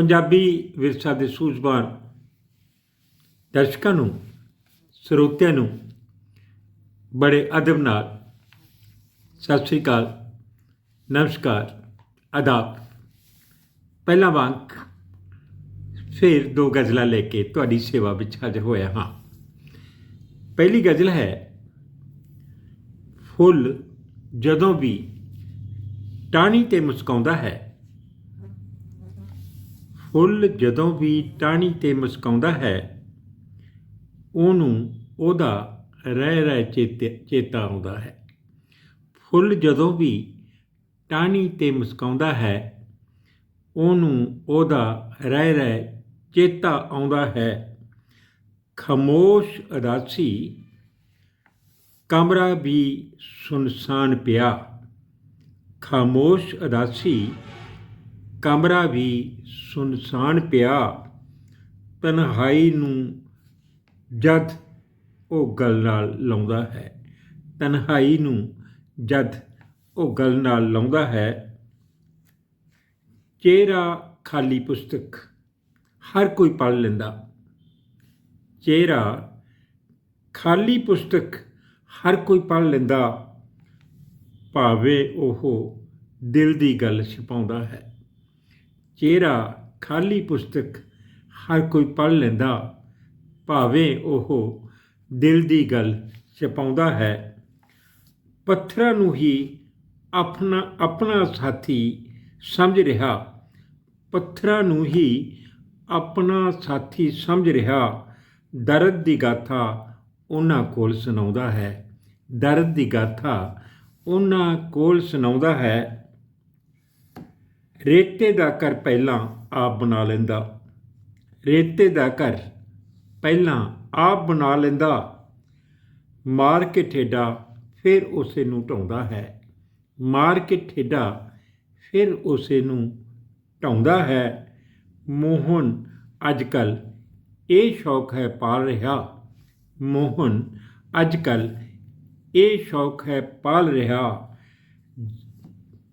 ਪੰਜਾਬੀ ਵਿਰਸਾ ਦੇ ਸੂਝਵਾਨ ਦਰਸ਼ਕਾਂ ਨੂੰ, ਸਰੋਤਿਆਂ ਨੂੰ ਬੜੇ ਅਦਬ ਨਾਲ ਸਤਿ ਸ੍ਰੀ ਅਕਾਲ, ਨਮਸਕਾਰ, ਆਦਾਬ। ਪਹਿਲਾਂ ਵਾਂਗ ਫਿਰ ਦੋ ਗਜ਼ਲਾਂ ਲੈ ਕੇ ਤੁਹਾਡੀ ਸੇਵਾ ਵਿੱਚ ਹਾਜ਼ਰ ਹੋਇਆ ਹਾਂ। ਪਹਿਲੀ ਗਜ਼ਲ ਹੈ, ਫੁੱਲ ਜਦੋਂ ਵੀ ਟਾਹਣੀ ਤੇ ਮੁਸਕਾਉਂਦਾ ਹੈ ਫੁੱਲ ਜਦੋਂ ਵੀ ਟਾਹਣੀ ਤੇ ਮੁਸਕਾਉਂਦਾ ਹੈ, ਉਹਨੂੰ ਉਹਦਾ ਰਹਿ ਰਹਿ ਚੇਤੇ, ਚੇਤਾ ਆਉਂਦਾ ਹੈ। ਫੁੱਲ ਜਦੋਂ ਵੀ ਟਾਹਣੀ ਤੇ ਮੁਸਕਾਉਂਦਾ ਹੈ, ਉਹਨੂੰ ਉਹਦਾ ਰਹਿ ਰਹਿ ਚੇਤਾ ਆਉਂਦਾ ਹੈ। ਖਮੋਸ਼ ਅਦਾਸੀ ਕਮਰਾ ਵੀ ਸੁਨਸਾਨ ਪਿਆ। ਖਾਮੋਸ਼ ਅਦਾਸੀ ਕਮਰਾ ਵੀ ਸੁਨਸਾਨ ਪਿਆ। ਤਨਹਾਈ ਨੂੰ ਜਦ ਉਹ ਗਲ ਨਾਲ ਲਾਉਂਦਾ ਹੈ, ਤਨਹਾਈ ਨੂੰ ਜਦ ਉਹ ਗਲ ਨਾਲ ਲਾਉਂਦਾ ਹੈ, ਚਿਹਰਾ ਖਾਲੀ ਪੁਸਤਕ, ਹਰ ਕੋਈ ਪੜ੍ਹ ਲੈਂਦਾ। ਚਿਹਰਾ ਖਾਲੀ ਪੁਸਤਕ, ਹਰ ਕੋਈ ਪੜ੍ਹ ਲੈਂਦਾ। ਭਾਵੇਂ ਉਹ ਦਿਲ ਦੀ ਗੱਲ ਛਪਾਉਂਦਾ ਹੈ। ਚਿਹਰਾ, ਖਾਲੀ ਪੁਸਤਕ, ਹਰ ਕੋਈ ਪੜ੍ਹ ਲੈਂਦਾ। ਭਾਵੇਂ ਉਹ ਦਿਲ ਦੀ ਗੱਲ ਛਪਾਉਂਦਾ ਹੈ। ਪੱਥਰਾਂ ਨੂੰ ਹੀ ਆਪਣਾ ਆਪਣਾ ਸਾਥੀ ਸਮਝ ਰਿਹਾ। ਪੱਥਰਾਂ ਨੂੰ ਹੀ ਆਪਣਾ ਸਾਥੀ ਸਮਝ ਰਿਹਾ। ਦਰਦ ਦੀ ਗਾਥਾ ਉਹਨਾਂ ਕੋਲ ਸੁਣਾਉਂਦਾ ਹੈ। ਦਰਦ ਦੀ ਗਾਥਾ ਉਹਨਾਂ ਕੋਲ ਸੁਣਾਉਂਦਾ ਹੈ। ਰੇਤੇ ਦਾ ਘਰ ਪਹਿਲਾਂ ਆਪ ਬਣਾ ਲੈਂਦਾ। ਰੇਤੇ ਦਾ ਘਰ ਪਹਿਲਾਂ ਆਪ ਬਣਾ ਲੈਂਦਾ। ਮਾਰ ਕੇ ਠੇਡਾ ਫਿਰ ਉਸੇ ਨੂੰ ਢਾਉਂਦਾ ਹੈ। ਮਾਰ ਕੇ ਠੇਡਾ ਫਿਰ ਉਸੇ ਨੂੰ ਢਾਉਂਦਾ ਹੈ। ਮੋਹਨ ਅੱਜਕੱਲ ਇਹ ਸ਼ੌਕ ਹੈ ਪਾਲ ਰਿਹਾ। ਮੋਹਨ ਅੱਜਕੱਲ ਇਹ ਸ਼ੌਕ ਹੈ ਪਾਲ ਰਿਹਾ।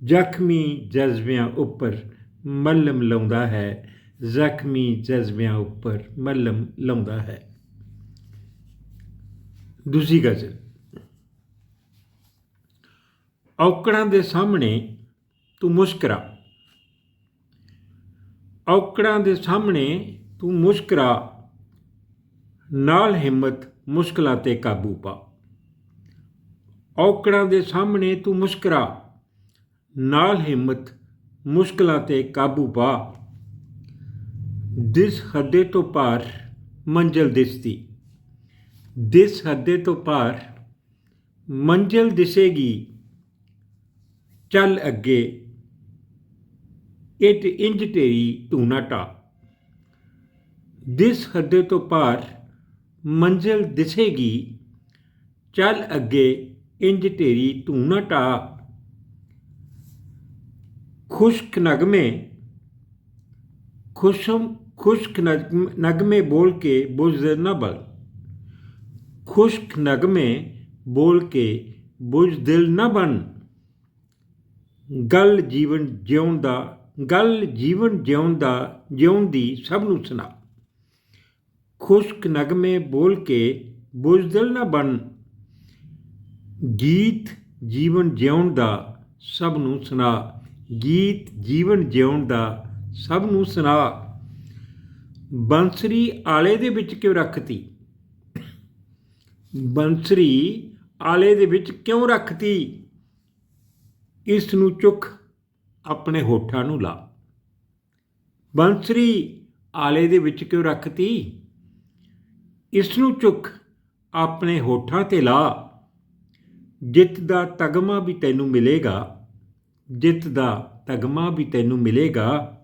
ਜ਼ਖਮੀ ਜਜ਼ਬਿਆਂ ਉੱਪਰ ਮੱਲਮ ਲਾਉਂਦਾ ਹੈ। ਜ਼ਖਮੀ ਜਜ਼ਬਿਆਂ ਉੱਪਰ ਮੱਲਮ ਲਾਉਂਦਾ ਹੈ। ਦੂਜੀ ਗਜ਼ਲ। ਔਕੜਾਂ ਦੇ ਸਾਹਮਣੇ ਤੂੰ ਮੁਸਕਰਾ। ਔਕੜਾਂ ਦੇ ਸਾਹਮਣੇ ਤੂੰ ਮੁਸਕਰਾ। ਨਾਲ ਹਿੰਮਤ ਮੁਸ਼ਕਲਾਂ ਤੇ ਕਾਬੂ ਪਾ। ਔਕੜਾਂ ਦੇ ਸਾਹਮਣੇ ਤੂੰ ਮੁਸਕਰਾ। ਨਾਲ ਹਿੰਮਤ ਮੁਸ਼ਕਲਾਂ ਤੇ ਕਾਬੂ ਪਾ। ਦਿਸ ਹੱਦੇ ਤੋਂ ਪਾਰ ਮੰਜ਼ਲ ਦਿਸਦੀ। ਦਿਸ ਹੱਦੇ ਤੋਂ ਪਾਰ ਮੰਜ਼ਲ ਦਿਸੇਗੀ। ਚੱਲ ਅੱਗੇ। ਇਟ ਇੰਜ ਤੇਰੀ ਤੂੰ ਨਾ ਟਾ ਦਿਸ ਹੱਦੇ ਤੋਂ ਪਾਰ ਮੰਜ਼ਿਲ ਦਿਸੇਗੀ। ਚੱਲ ਅੱਗੇ ਇੰਜ ਤੇਰੀ ਤੂੰ ਨਾ ਟਾ ਖੁਸ਼ਕ ਨਗਮੇ, ਖੁਸ਼ਮ, ਖੁਸ਼ਕ ਨਗਮ- ਨਗਮੇ ਬੋਲ ਕੇ ਬੁਝਦ ਨਾ ਬਲ। ਖੁਸ਼ਕ ਨਗਮੇ ਬੋਲ ਕੇ ਬੁਝ ਦਿਲ ਨਾ ਬਣ। ਗੱਲ ਜੀਵਨ ਜਿਉਣ ਦਾ, ਗੱਲ ਜੀਵਨ ਜਿਉਣ ਦਾ, ਜਿਉਣ ਦੀ ਸਭ ਨੂੰ ਸੁਣਾ। ਖੁਸ਼ਕ ਨਗਮੇ ਬੋਲ ਕੇ ਬੁਝ ਦਿਲ ਨਾ ਬਣ। ਗੀਤ ਜੀਵਨ ਜਿਉਣ ਦਾ ਸਭ ਨੂੰ ਸੁਣਾ। ਗੀਤ ਜੀਵਨ ਜਿਉਣ ਦਾ ਸਭ ਨੂੰ ਸੁਣਾ ਬੰਸਰੀ ਆਲੇ ਦੇ ਵਿੱਚ ਕਿਉਂ ਰੱਖਤੀ? ਬੰਸਰੀ ਆਲੇ ਦੇ ਵਿੱਚ ਕਿਉਂ ਰੱਖਤੀ? ਇਸ ਨੂੰ ਚੁੱਕ ਆਪਣੇ ਹੋਠਾਂ ਨੂੰ ਲਾ। ਬੰਸਰੀ ਆਲੇ ਦੇ ਵਿੱਚ ਕਿਉਂ ਰੱਖਤੀ? ਇਸ ਨੂੰ ਚੁੱਕ ਆਪਣੇ ਹੋਠਾਂ ਤੇ ਲਾ। ਜਿੱਤ ਦਾ ਤਗਮਾ ਵੀ ਤੈਨੂੰ ਮਿਲੇਗਾ। ਜਿੱਤ ਦਾ ਤਗਮਾ ਵੀ ਤੈਨੂੰ ਮਿਲੇਗਾ।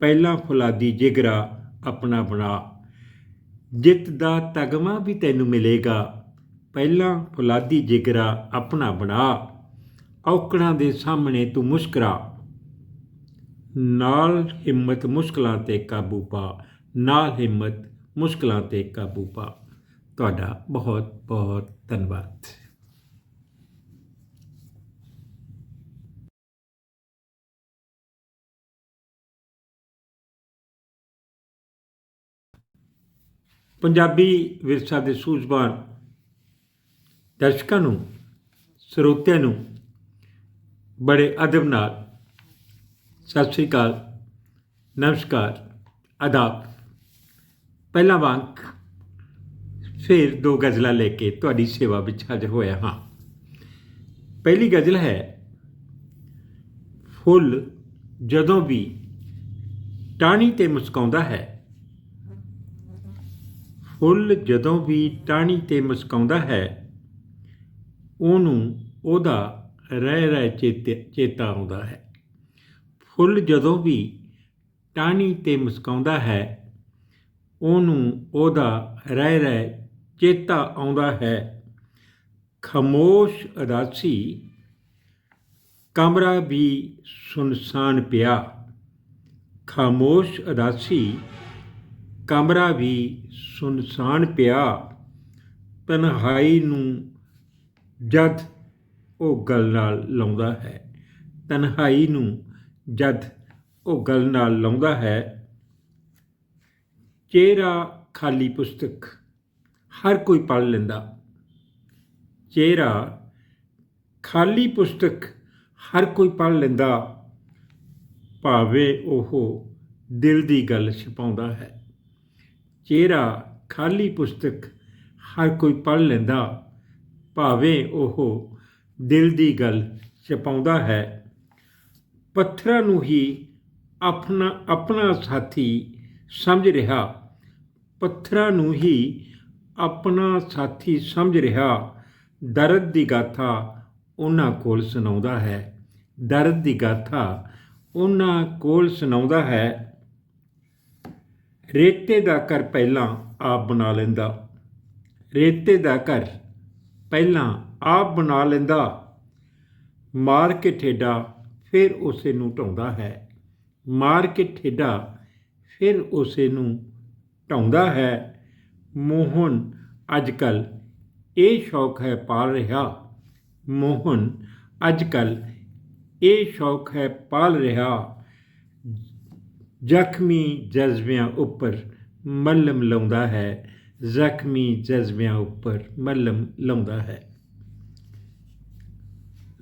ਪਹਿਲਾਂ ਫੁਲਾਦੀ ਜਿਗਰਾ ਆਪਣਾ ਬਣਾ। ਜਿੱਤ ਦਾ ਤਗਮਾ ਵੀ ਤੈਨੂੰ ਮਿਲੇਗਾ। ਪਹਿਲਾਂ ਫੁਲਾਦੀ ਜਿਗਰਾ ਆਪਣਾ ਬਣਾ। ਔਕੜਾਂ ਦੇ ਸਾਹਮਣੇ ਤੂੰ ਮੁਸਕਰਾ। ਨਾਲ ਹਿੰਮਤ ਮੁਸ਼ਕਲਾਂ ਤੇ ਕਾਬੂ ਪਾ। ਨਾਲ ਹਿੰਮਤ ਮੁਸ਼ਕਲਾਂ ਤੇ ਕਾਬੂ ਪਾ। ਤੁਹਾਡਾ ਬਹੁਤ ਬਹੁਤ ਧੰਨਵਾਦ। ਪੰਜਾਬੀ ਵਿਰਸਾ ਦੇ ਸੂਝਵਾਨ ਦਰਸ਼ਕਾਂ ਨੂੰ, ਸਰੋਤਿਆਂ ਨੂੰ ਬੜੇ ਅਦਬ ਨਾਲ ਸਤਿ ਸ੍ਰੀ ਅਕਾਲ, ਨਮਸਕਾਰ, ਆਦਾਬ। ਪਹਿਲਾ ਵਾਂਗ ਫਿਰ ਦੋ ਗਜ਼ਲਾਂ ਲੈ ਕੇ ਤੁਹਾਡੀ ਸੇਵਾ ਵਿੱਚ ਹਾਜ਼ਰ ਹੋਇਆ ਹਾਂ। ਪਹਿਲੀ ਗਜ਼ਲ ਹੈ, ਫੁੱਲ ਜਦੋਂ ਵੀ ਟਾਹਣੀ ਤੇ ਮੁਸਕਾਉਂਦਾ ਹੈ ਫੁੱਲ ਜਦੋਂ ਵੀ ਟਾਹਣੀ ਤੇ ਮੁਸਕਾਉਂਦਾ ਹੈ, ਉਹਨੂੰ ਉਹਦਾ ਰਹਿ ਰਹਿ ਚੇਤੇ ਚੇਤਾ ਆਉਂਦਾ ਹੈ। ਫੁੱਲ ਜਦੋਂ ਵੀ ਟਾਹਣੀ ਤੇ ਮੁਸਕਾਉਂਦਾ ਹੈ, ਉਹਨੂੰ ਉਹਦਾ ਰਹਿ ਰਹਿ ਚੇਤਾ ਆਉਂਦਾ ਹੈ। ਖਮੋਸ਼ ਅਦਾਸੀ ਕਮਰਾ ਵੀ ਸੁਨਸਾਨ ਪਿਆ। ਖਾਮੋਸ਼ ਅਦਾਸੀ ਕਮਰਾ ਵੀ ਸੁਨਸਾਨ ਪਿਆ। ਤਨਹਾਈ ਨੂੰ ਜਦ ਉਹ ਗੱਲ ਨਾਲ ਲਾਉਂਦਾ ਹੈ, ਤਨਹਾਈ ਨੂੰ ਜਦ ਉਹ ਗਲ ਨਾਲ ਲਾਉਂਦਾ ਹੈ, ਚਿਹਰਾ ਖਾਲੀ ਪੁਸਤਕ, ਹਰ ਕੋਈ ਪੜ੍ਹ ਲੈਂਦਾ। ਚਿਹਰਾ ਖਾਲੀ ਪੁਸਤਕ, ਹਰ ਕੋਈ ਪੜ੍ਹ ਲੈਂਦਾ। ਭਾਵੇਂ ਉਹ ਦਿਲ ਦੀ ਗੱਲ ਛਪਾਉਂਦਾ ਹੈ। ਚਿਹਰਾ ਖਾਲੀ ਪੁਸਤਕ ਹਰ ਕੋਈ ਪੜ੍ਹ ਲੈਂਦਾ। ਭਾਵੇਂ ਉਹ ਦਿਲ ਦੀ ਗੱਲ ਛਪਾਉਂਦਾ ਹੈ। ਪੱਥਰਾਂ ਨੂੰ ਹੀ ਆਪਣਾ ਆਪਣਾ ਸਾਥੀ ਸਮਝ ਰਿਹਾ। ਪੱਥਰਾਂ ਨੂੰ ਹੀ ਆਪਣਾ ਸਾਥੀ ਸਮਝ ਰਿਹਾ। ਦਰਦ ਦੀ ਗਾਥਾ ਉਹਨਾਂ ਕੋਲ ਸੁਣਾਉਂਦਾ ਹੈ। ਦਰਦ ਦੀ ਗਾਥਾ ਉਹਨਾਂ ਕੋਲ ਸੁਣਾਉਂਦਾ ਹੈ। ਰੇਤੇ ਦਾ ਘਰ ਪਹਿਲਾਂ ਆਪ ਬਣਾ ਲੈਂਦਾ। ਰੇਤੇ ਦਾ ਘਰ ਪਹਿਲਾਂ ਆਪ ਬਣਾ ਲੈਂਦਾ। ਮਾਰ ਕੇ ਠੇਡਾ ਫਿਰ ਉਸੇ ਨੂੰ ਢਾਉਂਦਾ ਹੈ। ਮਾਰ ਕੇ ਠੇਡਾ ਫਿਰ ਉਸੇ ਨੂੰ ਢਾਉਂਦਾ ਹੈ। ਮੋਹਨ, ਅੱਜਕੱਲ ਇਹ ਸ਼ੌਕ ਹੈ ਪਾਲ ਰਿਹਾ। ਮੋਹਨ, ਅੱਜਕੱਲ ਇਹ ਸ਼ੌਕ ਹੈ ਪਾਲ ਰਿਹਾ। ਜ਼ਖਮੀ ਜਜ਼ਬਿਆਂ ਉੱਪਰ ਮੱਲਮ ਲਾਉਂਦਾ ਹੈ। ਜ਼ਖਮੀ ਜਜ਼ਬਿਆਂ ਉੱਪਰ ਮੱਲਮ ਲਾਉਂਦਾ ਹੈ।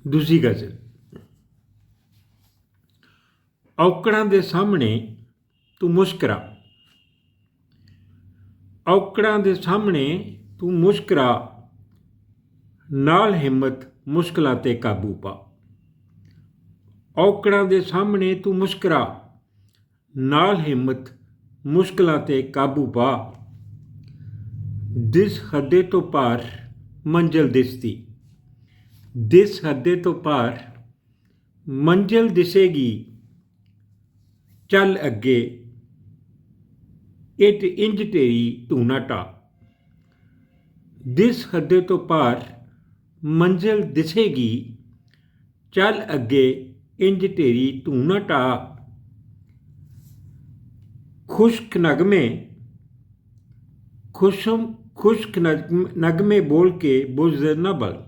ਦੂਜੀ ਗਜ਼ਲ। ਔਕੜਾਂ ਦੇ ਸਾਹਮਣੇ ਤੂੰ ਮੁਸਕਰਾ। ਔਕੜਾਂ ਦੇ ਸਾਹਮਣੇ ਤੂੰ ਮੁਸਕਰਾ। ਨਾਲ ਹਿੰਮਤ ਮੁਸ਼ਕਲਾਂ ਤੇ ਕਾਬੂ ਪਾ। ਔਕੜਾਂ ਦੇ ਸਾਹਮਣੇ ਤੂੰ ਮੁਸਕਰਾ। ਨਾਲ ਹਿੰਮਤ ਮੁਸ਼ਕਲਾਂ ਤੇ ਕਾਬੂ ਪਾ। ਦਿਸ ਹੱਦੇ ਤੋਂ ਪਾਰ ਮੰਜ਼ਲ ਦਿਸਦੀ। ਦਿਸ ਹੱਦੇ ਤੋਂ ਪਾਰ ਮੰਜ਼ਲ ਦਿਸੇਗੀ। ਚੱਲ ਅੱਗੇ, ਇਟ ਇੰਜ ਤੇਰੀ ਤੂੰ ਨਾ ਟਾ ਦਿਸ ਹੱਦੇ ਤੋਂ ਪਾਰ ਮੰਜ਼ਿਲ ਦਿਸੇਗੀ। ਚੱਲ ਅੱਗੇ, ਇੰਜ ਤੇਰੀ ਤੂੰ ਨਾ ਟਾ ਖੁਸ਼ਕ ਨਗਮੇ, ਖੁਸ਼ਮ, ਖੁਸ਼ਕ ਨਗਮ- ਨਗਮੇ ਬੋਲ ਕੇ ਬੁਝਦ ਨਾ ਬਲ।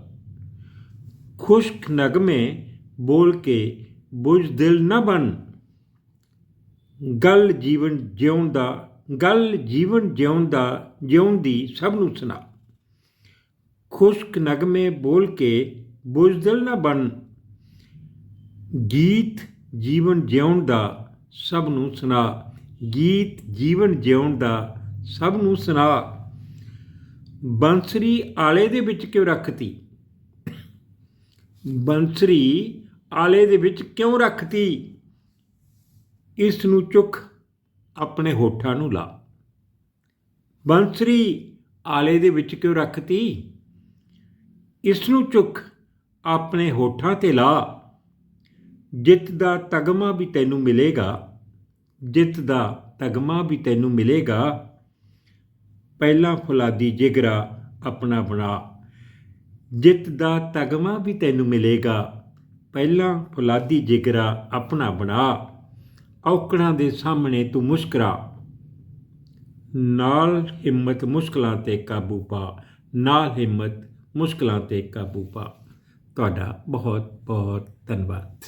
ਖੁਸ਼ਕ ਨਗਮੇ ਬੋਲ ਕੇ ਬੁਝ ਦਿਲ ਨਾ ਬਣ। ਗੱਲ ਜੀਵਨ ਜਿਉਣ ਦਾ, ਗੱਲ ਜੀਵਨ ਜਿਉਣ ਦਾ, ਜਿਉਣ ਦੀ ਸਭ ਨੂੰ ਸੁਣਾ। ਖੁਸ਼ਕ ਨਗਮੇ ਬੋਲ ਕੇ ਬੁਝ ਦਿਲ ਨਾ ਬਣ। ਗੀਤ ਜੀਵਨ ਜਿਉਣ ਦਾ ਸਭ ਨੂੰ ਸੁਣਾ। ਗੀਤ ਜੀਵਨ ਜਿਉਣ ਦਾ ਸਭ ਨੂੰ ਸੁਣਾ ਬੰਸਰੀ ਆਲੇ ਦੇ ਵਿੱਚ ਕਿਉਂ ਰੱਖਤੀ? ਬੰਸਰੀ ਆਲੇ ਦੇ ਵਿੱਚ ਕਿਉਂ ਰੱਖਤੀ? ਇਸ ਨੂੰ ਚੁੱਕ ਆਪਣੇ ਹੋਠਾਂ ਨੂੰ ਲਾ। ਬੰਸਰੀ ਆਲੇ ਦੇ ਵਿੱਚ ਕਿਉਂ ਰੱਖਤੀ? ਇਸ ਨੂੰ ਚੁੱਕ ਆਪਣੇ ਹੋਠਾਂ ਤੇ ਲਾ। ਜਿੱਤ ਦਾ ਤਗਮਾ ਵੀ ਤੈਨੂੰ ਮਿਲੇਗਾ। ਜਿੱਤ ਦਾ ਤਗਮਾ ਵੀ ਤੈਨੂੰ ਮਿਲੇਗਾ। ਪਹਿਲਾ ਫੁਲਾਦੀ ਜਿਗਰਾ ਆਪਣਾ ਬਣਾ। ਜਿੱਤ ਦਾ ਤਗਮਾ ਵੀ ਤੈਨੂੰ ਮਿਲੇਗਾ। ਪਹਿਲਾਂ ਫੁਲਾਦੀ ਜਿਗਰਾ ਆਪਣਾ ਬਣਾ। ਔਕੜਾਂ ਦੇ ਸਾਹਮਣੇ ਤੂੰ ਮੁਸਕਰਾ। ਨਾਲ ਹਿੰਮਤ ਮੁਸ਼ਕਲਾਂ ਤੇ ਕਾਬੂ ਪਾ। ਨਾਲ ਹਿੰਮਤ ਮੁਸ਼ਕਲਾਂ ਤੇ ਕਾਬੂ ਪਾ। ਤੁਹਾਡਾ ਬਹੁਤ ਬਹੁਤ ਧੰਨਵਾਦ।